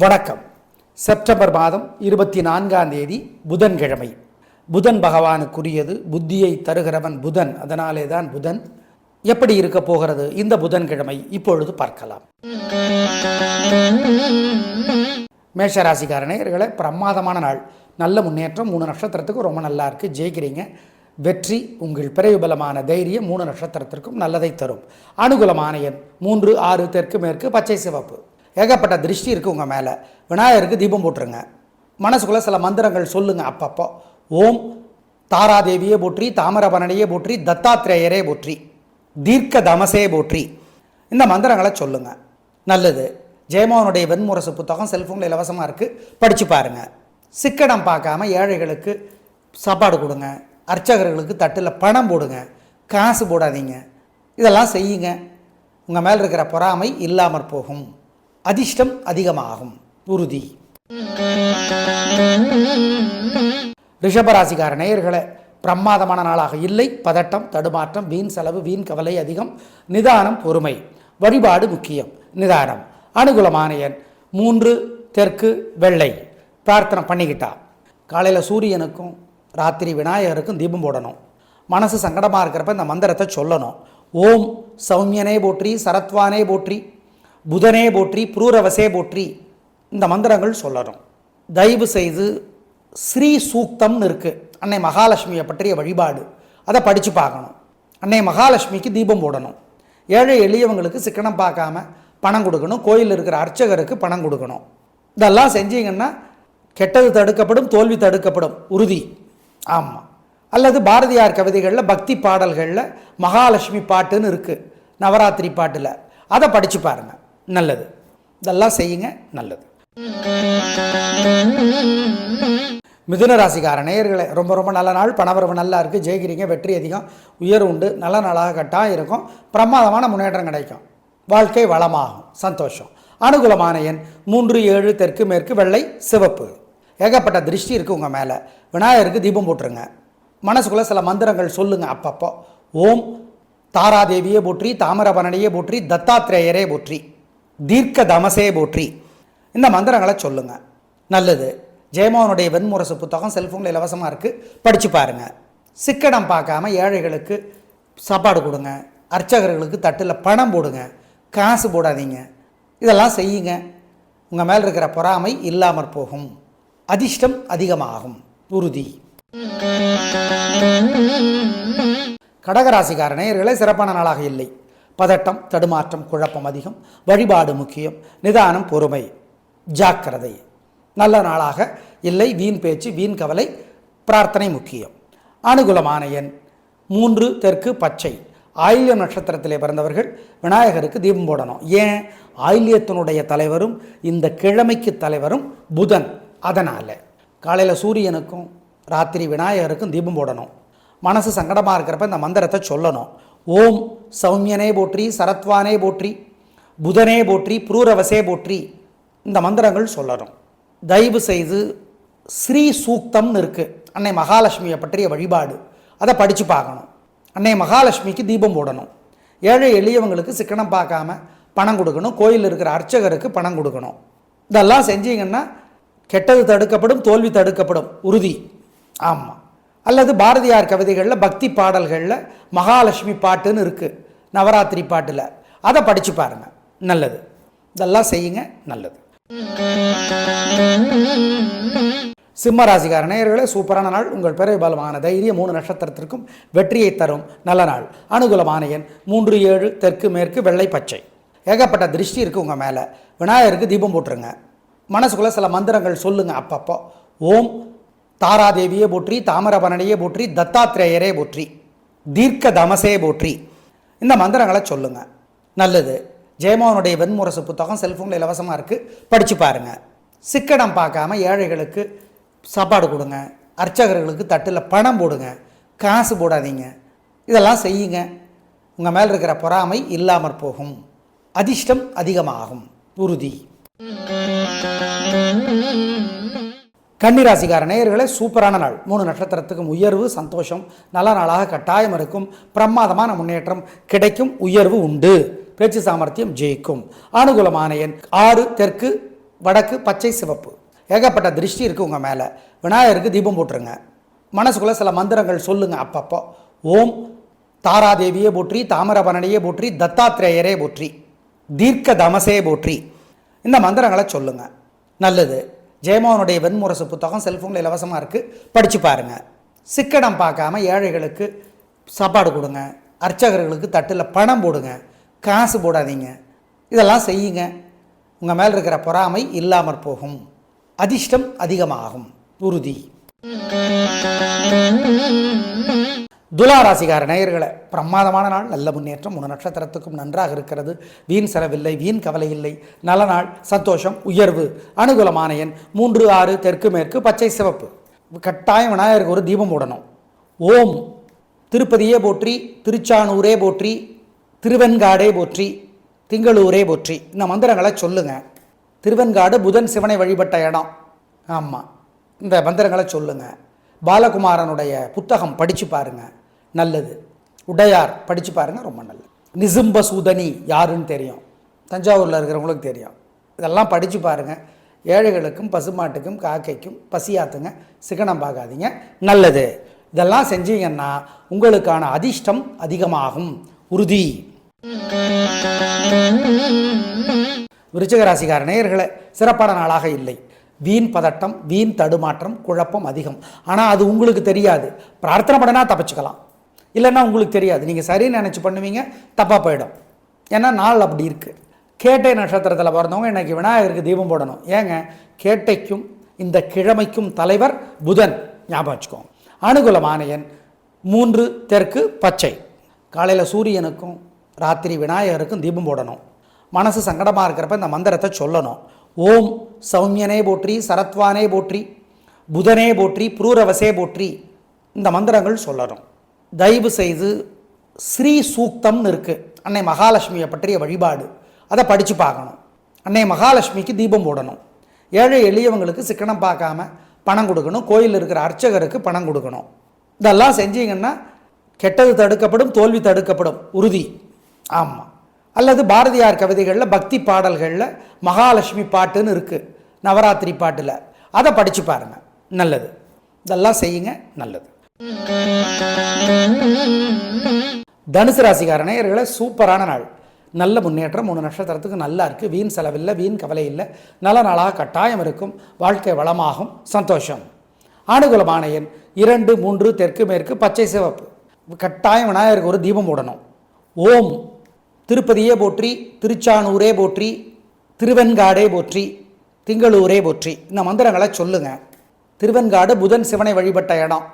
வணக்கம். செப்டம்பர் மாதம் இருபத்தி நான்காம் தேதி புதன்கிழமை. புதன் பகவானுக்குரியது புத்தியை தருகிறவன் புதன் அதனாலே தான் புதன். எப்படி இருக்க போகிறது இந்த புதன்கிழமை? இப்பொழுது பார்க்கலாம். மேஷராசிக்காரனேயர்களே பிரமாதமான நாள். நல்ல முன்னேற்றம் மூணு நட்சத்திரத்துக்கும் ரொம்ப நல்லா இருக்குது ஜெயிக்கிறீங்க. வெற்றி உங்கள் பிறகுபலமான தைரியம் மூணு நட்சத்திரத்திற்கும் நல்லதை தரும். அனுகூலமான எண் மூன்று ஆறு தெற்கு மேற்கு பச்சை சிவப்பு. ஏகப்பட்ட திருஷ்டி இருக்குது உங்கள் மேலே. விநாயகருக்கு தீபம் போட்டுருங்க. மனசுக்குள்ளே சில மந்திரங்கள் சொல்லுங்கள் அப்பப்போ. ஓம் தாராதேவியே போற்றி தாமிரபரணியே போற்றி தத்தாத்திரேயரே போற்றி தீர்க்க தமசே போற்றி. இந்த மந்திரங்களை சொல்லுங்கள் நல்லது. ஜெயமோகனுடைய வெண்முரசு புத்தகம் செல்ஃபோனில் இலவசமாக இருக்குது படித்து பாருங்கள் சிக்கனம் பார்க்காம ஏழைகளுக்கு சாப்பாடு கொடுங்க. அர்ச்சகர்களுக்கு தட்டில் பணம் போடுங்க. காசு போடாதீங்க. இதெல்லாம் செய்யுங்க. உங்கள் மேல் இருக்கிற பொறாமை இல்லாமற் போகும். அதிர்ஷ்டம் அதிகமாகும். உறுதி. ரிஷபராசிகார நேயர்களை பிரமாதமான நாளாக இல்லை. பதட்டம் தடுமாற்றம் வீண் செலவு வீண் கவலை அதிகம். நிதானம் பொறுமை. வழிபாடு முக்கியம். நிதானம். அனுகூலமான எண் மூன்று தெற்கு வெள்ளை. பிரார்த்தனை பண்ணிக்கிட்டா. காலையில் சூரியனுக்கும் ராத்திரி விநாயகருக்கும் தீபம் போடணும். மனசு சங்கடமாக இருக்கிறப்ப இந்த மந்திரத்தை சொல்லணும். ஓம் சௌமியனே போற்றி சரத்வானே போற்றி புதனே போற்றி புரூரவசே போற்றி இந்த மந்திரங்கள் சொல்லணும். தயவு செய்து ஸ்ரீ சூக்தம்னு இருக்குது அன்னை மகாலட்சுமியை பற்றிய வழிபாடு. அதை படித்து பார்க்கணும். அன்னை மகாலட்சுமிக்கு தீபம் போடணும். ஏழை எளியவங்களுக்கு சிக்கனம் பார்க்காம பணம் கொடுக்கணும். கோயிலில் இருக்கிற அர்ச்சகருக்கு பணம் கொடுக்கணும். இதெல்லாம் செஞ்சீங்கன்னா கெட்டது தடுக்கப்படும் தோல்வி தடுக்கப்படும். உறுதி. ஆமாம் அல்லது பாரதியார் கவிதைகளில் பக்தி பாடல்களில் மகாலட்சுமி பாட்டுன்னு இருக்குது நவராத்திரி பாட்டில். அதை படித்து பாருங்கள் நல்லது. இதெல்லாம் செய்யுங்க நல்லது. மிதுன ராசிக்கார நேயர்களே ரொம்ப ரொம்ப நல்ல நாள். பணவரவு நல்லா இருக்குது ஜெயிக்கிறீங்க வெற்றி அதிகம். உயர் உண்டு நல்ல நாளாக கட்டாக இருக்கும். பிரமாதமான முன்னேற்றம் கிடைக்கும். வாழ்க்கை வளமாகும். சந்தோஷம். அனுகூலமான எண் மூன்று ஏழு தெற்கு மேற்கு வெள்ளை சிவப்பு. ஏகப்பட்ட திருஷ்டி இருக்குது உங்கள் மேலே. விநாயகருக்கு தீபம் போட்டுருங்க. மனசுக்குள்ளே சில மந்திரங்கள் சொல்லுங்கள் அப்பப்போ. ஓம் தாராதேவியே போற்றி தாமிரபரணியே போற்றி தத்தாத்திரேயரே போற்றி. தீர்க்க தமசே போற்றி. இந்த மந்திரங்களை சொல்லுங்கள் நல்லது. ஜெயமோகனுடைய வெண்முரசு புத்தகம் செல்ஃபோனில் இலவசமாக இருக்குது படித்து பாருங்கள் சிக்கனம் பார்க்காம ஏழைகளுக்கு சாப்பாடு கொடுங்க. அர்ச்சகர்களுக்கு தட்டில் பணம் போடுங்க. காசு போடாதீங்க. இதெல்லாம் செய்யுங்க. உங்கள் மேல் இருக்கிற பொறாமை இல்லாமற் போகும். அதிர்ஷ்டம் அதிகமாகும். உறுதி. கடகராசிக்கார நேயர்களே சிறப்பான நாளாக இல்லை. பதட்டம் தடுமாற்றம் குழப்பம் அதிகம். வழிபாடு முக்கியம். நிதானம் பொறுமை. ஜாக்கிரதை. நல்ல நாளாக. இல்லை வீண் பேச்சு வீண் கவலை. பிரார்த்தனை முக்கியம். அனுகூலமான எண். மூன்று தெற்கு பச்சை. ஆயில்ய நட்சத்திரத்திலே பிறந்தவர்கள் விநாயகருக்கு தீபம் போடணும். ஏன்? ஆயில்யத்தினுடைய தலைவரும் இந்த கிழமைக்கு தலைவரும் புதன். அதனால். காலையில் சூரியனுக்கும் ராத்திரி விநாயகருக்கும் தீபம் போடணும். மனசு சங்கடமாக இருக்கிறப்ப இந்த மந்திரத்தை சொல்லணும். ஓம் சௌமியனே போற்றி சரத்வானே போற்றி புதனே போற்றி புரூரவசே போற்றி இந்த மந்திரங்கள் சொல்லணும். தயவு செய்து ஸ்ரீ சூக்தம்னு இருக்குது அன்னை மகாலட்சுமியை பற்றிய வழிபாடு. அதை படித்து பார்க்கணும். அன்னை மகாலட்சுமிக்கு தீபம் போடணும். ஏழை எளியவங்களுக்கு சிக்கனம் பார்க்காம பணம் கொடுக்கணும். கோயிலில் இருக்கிற அர்ச்சகருக்கு பணம் கொடுக்கணும். இதெல்லாம் செஞ்சீங்கன்னா கெட்டது தடுக்கப்படும் தோல்வி தடுக்கப்படும். உறுதி. ஆமாம் அல்லது பாரதியார் கவிதைகளில் பக்தி பாடல்களில் மகாலட்சுமி பாட்டுன்னு இருக்குது நவராத்திரி பாட்டில். அதை படித்து பாருங்கள் நல்லது. இதெல்லாம் செய்யுங்க. நல்லது. சிம்ம ராசிக்கார நேயர்களே சூப்பரான நாள். உங்கள் பிறகு பலமான தைரியம் மூணு நட்சத்திரத்திற்கும் வெற்றியை தரும். நல்ல நாள். அனுகூலமான எண் மூன்று ஏழு தெற்கு மேற்கு வெள்ளை பச்சை. ஏகப்பட்ட திருஷ்டி இருக்குது உங்கள் மேலே. விநாயகருக்கு தீபம் போட்டுருங்க. மனசுக்குள்ளே சில மந்திரங்கள் சொல்லுங்கள் அப்பப்போ. ஓம் தாராதேவியே போற்றி தாமிரபரணியே போற்றி தத்தாத்திரேயரே போற்றி தீர்க்க தமசே போற்றி. இந்த மந்திரங்களை சொல்லுங்கள் நல்லது. ஜெயமோகனுடைய வெண்முரசு புத்தகம் செல்ஃபோனில் இலவசமாக இருக்குது படித்து பாருங்கள் சிக்கனம் பார்க்காம ஏழைகளுக்கு சாப்பாடு கொடுங்க. அர்ச்சகர்களுக்கு தட்டில் பணம் போடுங்க. காசு போடாதீங்க. இதெல்லாம் செய்யுங்க. உங்கள் மேல் இருக்கிற பொறாமை இல்லாமற் போகும். அதிர்ஷ்டம் அதிகமாகும். உறுதி. கன்னிராசிகார நேயர்களே சூப்பரான நாள். மூணு நட்சத்திரத்துக்கும் உயர்வு சந்தோஷம். நல்ல நாளாக கட்டாயம் இருக்கும். பிரமாதமான முன்னேற்றம் கிடைக்கும். உயர்வு உண்டு. பேச்சு சாமர்த்தியம் ஜெயிக்கும். அனுகூலமான எண் ஆறு தெற்கு வடக்கு பச்சை சிவப்பு. ஏகப்பட்ட திருஷ்டி இருக்குது உங்கள் மேலே. விநாயகருக்கு தீபம் போட்டுருங்க. மனசுக்குள்ளே சில மந்திரங்கள் சொல்லுங்கள் அப்பப்போ. ஓம் தாராதேவியே போற்றி தாமிரபரணியே போற்றி தத்தாத்திரேயரே போற்றி தீர்க்க தமசே போற்றி. இந்த மந்திரங்களை சொல்லுங்கள் நல்லது. ஜெயமோகனுடைய வெண்முரசு புத்தகம் செல்ஃபோனில் இலவசமாக இருக்குது படித்து பாருங்கள் சிக்கனம் பார்க்காம ஏழைகளுக்கு சாப்பாடு கொடுங்க. அர்ச்சகர்களுக்கு தட்டில் பணம் போடுங்க. காசு போடாதீங்க. இதெல்லாம் செய்யுங்க. உங்கள் மேல் இருக்கிற பொறாமை இல்லாமற் போகும். அதிர்ஷ்டம் அதிகமாகும். உறுதி. துலாராசிகார நேயர்களை பிரமாதமான நாள் நல்ல முன்னேற்றம் மூணு நட்சத்திரத்துக்கும் நன்றாக இருக்கிறது. வீண் செலவில்லை வீண் கவலை இல்லை. நல்ல நாள் சந்தோஷம் உயர்வு. அனுகூலமான எண் மூன்று ஆறு தெற்கு மேற்கு பச்சை சிவப்பு. கட்டாயம் விநாயகருக்கு ஒரு தீபம் போடணும். ஓம். திருப்பதியே போற்றி திருச்சானூரே போற்றி திருவெண்காடே போற்றி திங்களூரே போற்றி. இந்த மந்திரங்களை சொல்லுங்கள் திருவெண்காடு புதன் சிவனை வழிபட்ட இடம். ஆமாம் இந்த மந்திரங்களை சொல்லுங்கள் பாலகுமாரனுடைய புத்தகம் படித்து பாருங்கள் நல்லது. உடையார் படித்து பாருங்கள் ரொம்ப நல்லது. நிசும்ப சூதனி யாருன்னு தெரியும். தஞ்சாவூரில் இருக்கிறவங்களுக்கு தெரியும். இதெல்லாம் படித்து பாருங்கள் ஏழைகளுக்கும் பசுமாட்டுக்கும் காக்கைக்கும் பசியாத்துங்க சிக்கனம் பார்க்காதீங்க. நல்லது. இதெல்லாம் செஞ்சீங்கன்னா உங்களுக்கான அதிர்ஷ்டம் அதிகமாகும். உறுதி. விருச்சிக ராசிக்கார சிறப்பான நாளாக இல்லை. வீண் பதட்டம் வீண் தடுமாற்றம் குழப்பம் அதிகம். ஆனால் அது உங்களுக்கு தெரியாது. பிரார்த்தனை பண்ணனா தப்பிச்சுக்கலாம். இல்லைன்னா உங்களுக்கு தெரியாது. நீங்கள் சரின்னு நினச்சி பண்ணுவீங்க தப்பாக போயிடும். ஏன்னா நாள் அப்படி இருக்குது கேட்டை நட்சத்திரத்தில் பிறந்தவங்க இன்னைக்கு விநாயகருக்கு தீபம் போடணும். ஏங்க கேட்டைக்கும் இந்த கிழமைக்கும் தலைவர் புதன். ஞாபகம் வச்சுக்கோங்க. அனுகூலமான மூன்று தெற்கு பச்சை. காலையில் சூரியனுக்கும் ராத்திரி விநாயகருக்கும் தீபம் போடணும். மனசு சங்கடமாக இருக்கிறப்ப இந்த மந்திரத்தை சொல்லணும். ஓம் சௌமியனே போற்றி சரத்வானே போற்றி புதனே போற்றி புரூரவசே போற்றி இந்த மந்திரங்கள் சொல்லணும். தயவு செய்து ஸ்ரீ சூக்தம்னு இருக்குது அன்னை மகாலட்சுமியை பற்றிய வழிபாடு. அதை படித்து பார்க்கணும். அன்னை மகாலட்சுமிக்கு தீபம் போடணும். ஏழை எளியவங்களுக்கு சிக்கனம் பார்க்காம பணம் கொடுக்கணும். கோயில் இருக்கிற அர்ச்சகருக்கு பணம் கொடுக்கணும். இதெல்லாம் செஞ்சீங்கன்னா கெட்டது தடுக்கப்படும் தோல்வி தடுக்கப்படும். உறுதி. ஆமாம் அல்லது பாரதியார் கவிதைகளில் பக்தி பாடல்களில் மகாலட்சுமி பாட்டுன்னு இருக்குது நவராத்திரி பாட்டில். அதை படித்து பாருங்கள் நல்லது. இதெல்லாம் செய்யுங்க. நல்லது. தனுசு ராசிக்கார நேயர்களை சூப்பரான நாள். நல்ல முன்னேற்றம் மூணு நட்சத்திரத்துக்கு நல்லா இருக்குது வீண் செலவில்லை வீண் கவலை இல்லை. நல்ல நாளாக கட்டாயம் இருக்கும். வாழ்க்கை வளமாகும். சந்தோஷம். ஆணுகுலமான எண் இரண்டு மூன்று தெற்கு மேற்கு பச்சை சிவப்பு. கட்டாயம் விநாயகருக்கு ஒரு தீபம் போடணும். ஓம். திருப்பதியே போற்றி திருச்சானூரே போற்றி திருவெண்காடே போற்றி திங்களூரே போற்றி. இந்த மந்திரங்களை சொல்லுங்கள் திருவெண்காடு புதன் சிவனை வழிபட்ட இடம்.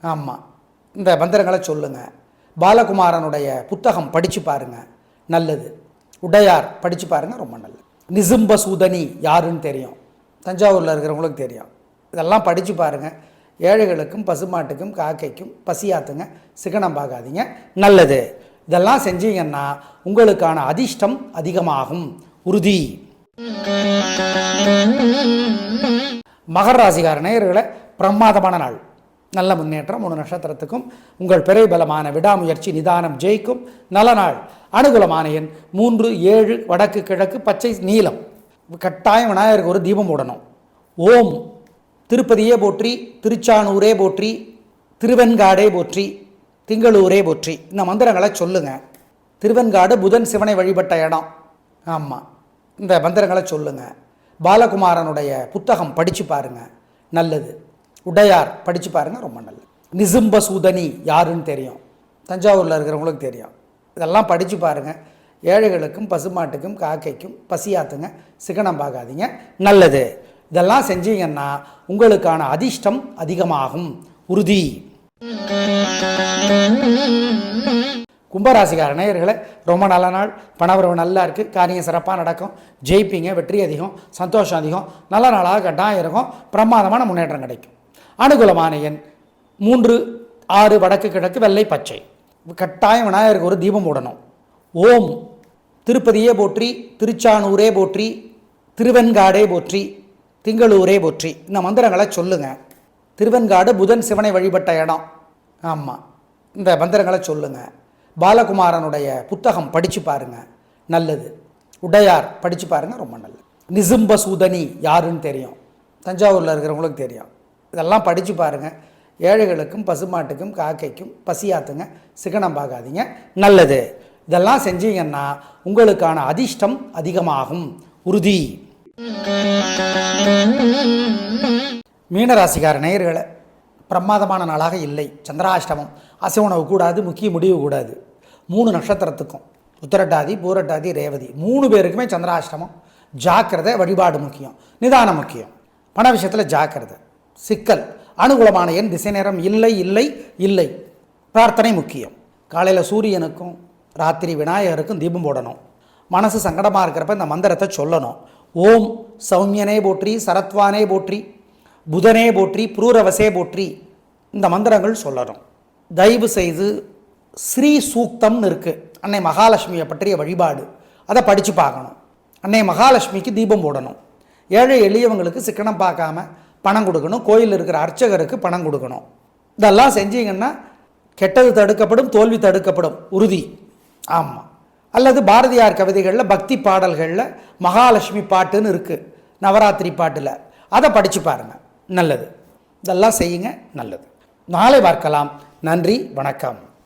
ஆமாம் இந்த மந்திரங்களை சொல்லுங்கள் பாலகுமாரனுடைய புத்தகம் படித்து பாருங்கள் நல்லது. உடையார் படித்து பாருங்கள் ரொம்ப நல்லது. நிசும்ப சூதனி யாருன்னு தெரியும். தஞ்சாவூரில் இருக்கிறவங்களுக்கு தெரியும். இதெல்லாம் படித்து பாருங்கள் ஏழைகளுக்கும் பசுமாட்டுக்கும் காக்கைக்கும் பசியாத்துங்க சிக்கனம் பார்க்காதீங்க. நல்லது. இதெல்லாம் செஞ்சீங்கன்னா உங்களுக்கான அதிர்ஷ்டம் அதிகமாகும். உறுதி. மகர ராசிகார நேயர்களை பிரமாதமான நாள். நல்ல முன்னேற்றம் மூணு நட்சத்திரத்துக்கும். உங்கள் பிறை பலமான விடாமுயற்சி நிதானம் ஜெயிக்கும். நல்ல நாள். அனுகூலமான எண் மூன்று ஏழு வடக்கு கிழக்கு பச்சை நீலம். கட்டாயம் விநாயகருக்கு ஒரு தீபம் போடணும். ஓம். திருப்பதியே போற்றி திருச்சானூரே போற்றி திருவெண்காடே போற்றி திங்களூரே போற்றி. இந்த மந்திரங்களை சொல்லுங்கள் திருவெண்காடு புதன் சிவனை வழிபட்ட இடம். ஆமாம் இந்த மந்திரங்களை சொல்லுங்கள் பாலகுமாரனுடைய புத்தகம் படித்து பாருங்கள் நல்லது. உடையார் படித்து பாருங்கள் ரொம்ப நல்லது. நிசும்ப சூதனி யாருன்னு தெரியும். தஞ்சாவூரில் இருக்கிறவங்களுக்கு தெரியும். இதெல்லாம் படித்து பாருங்கள் ஏழைகளுக்கும் பசுமாட்டுக்கும் காக்கைக்கும் பசியாத்துங்க சிக்கனம் பார்க்காதீங்க. நல்லது. இதெல்லாம் செஞ்சீங்கன்னா உங்களுக்கான அதிர்ஷ்டம் அதிகமாகும். உறுதி. கும்பராசிக்கார நேயர்களை ரொம்ப நல்ல நாள். பணவரவு நல்லா இருக்குது காரியம் சிறப்பாக நடக்கும். ஜெயிப்பீங்க. வெற்றி அதிகம். சந்தோஷம் அதிகம். நல்ல நாளாக கட்டாயம் இருக்கும். பிரமாதமான முன்னேற்றம் கிடைக்கும். அனுகூலமான எண் மூன்று ஆறு வடக்கு கிழக்கு வெள்ளை பச்சை. கட்டாயம் விநாயகருக்கு ஒரு தீபம் போடணும். ஓம். திருப்பதியே போற்றி திருச்சானூரே போற்றி திருவெண்காடே போற்றி திங்களூரே போற்றி. இந்த மந்திரங்களை சொல்லுங்கள் திருவெண்காடு புதன் சிவனை வழிபட்ட இடம். ஆமாம் இந்த மந்திரங்களை சொல்லுங்கள் பாலகுமாரனுடைய புத்தகம் படித்து பாருங்கள் நல்லது. உடையார் படித்து பாருங்கள் ரொம்ப நல்லது. நிசும்பசூதனி யாருன்னு தெரியும். தஞ்சாவூரில் இருக்கிறவங்களுக்கு தெரியும். இதெல்லாம் படித்து பாருங்கள் ஏழைகளுக்கும் பசுமாட்டுக்கும் காக்கைக்கும் பசியாத்துங்க. சிக்கனம் பார்க்காதீங்க நல்லது. இதெல்லாம் செஞ்சீங்கன்னா உங்களுக்கான அதிர்ஷ்டம் அதிகமாகும். உறுதி. மீனராசிக்கார நேயர்களை பிரமாதமான நாளாக இல்லை. சந்திராஷ்டமம். அசை உணவு கூடாது முக்கிய முடிவு கூடாது. மூணு நட்சத்திரத்துக்கும். உத்தரட்டாதி பூரட்டாதி ரேவதி. மூணு பேருக்குமே சந்திராஷ்டமம். ஜாக்கிரதை வழிபாடு முக்கியம். நிதானம் முக்கியம். பண விஷயத்தில் ஜாக்கிரதை. சிக்கல். அனுகூலமான எண் திசை நேரம் இல்லை இல்லை இல்லை. பிரார்த்தனை முக்கியம். காலையில் சூரியனுக்கும் ராத்திரி விநாயகருக்கும் தீபம் போடணும். மனசு சங்கடமாக இருக்கிறப்ப இந்த மந்திரத்தை சொல்லணும். ஓம் சௌமியனே போற்றி சரத்வானே போற்றி புதனே போற்றி புரூரவசே போற்றி இந்த மந்திரங்கள் சொல்லணும். தயவு செய்து ஸ்ரீ சூக்தம்னு இருக்குது அன்னை மகாலட்சுமியை பற்றிய வழிபாடு. அதை படித்து பார்க்கணும். அன்னை மகாலட்சுமிக்கு தீபம் போடணும். ஏழை எளியவங்களுக்கு சிக்கனம் பார்க்காம பணம் கொடுக்கணும். கோயில் இருக்கிற அர்ச்சகருக்கு பணம் கொடுக்கணும். இதெல்லாம் செஞ்சீங்கன்னா கெட்டது தடுக்கப்படும் தோல்வி தடுக்கப்படும். உறுதி. ஆமாம் அல்லது பாரதியார் கவிதைகளில் பக்தி பாடல்களில் மகாலட்சுமி பாட்டுன்னு இருக்குது நவராத்திரி பாட்டில். அதை படித்து பாருங்கள் நல்லது. இதெல்லாம் செய்யுங்க. நல்லது. நாளை பார்க்கலாம். நன்றி. வணக்கம்.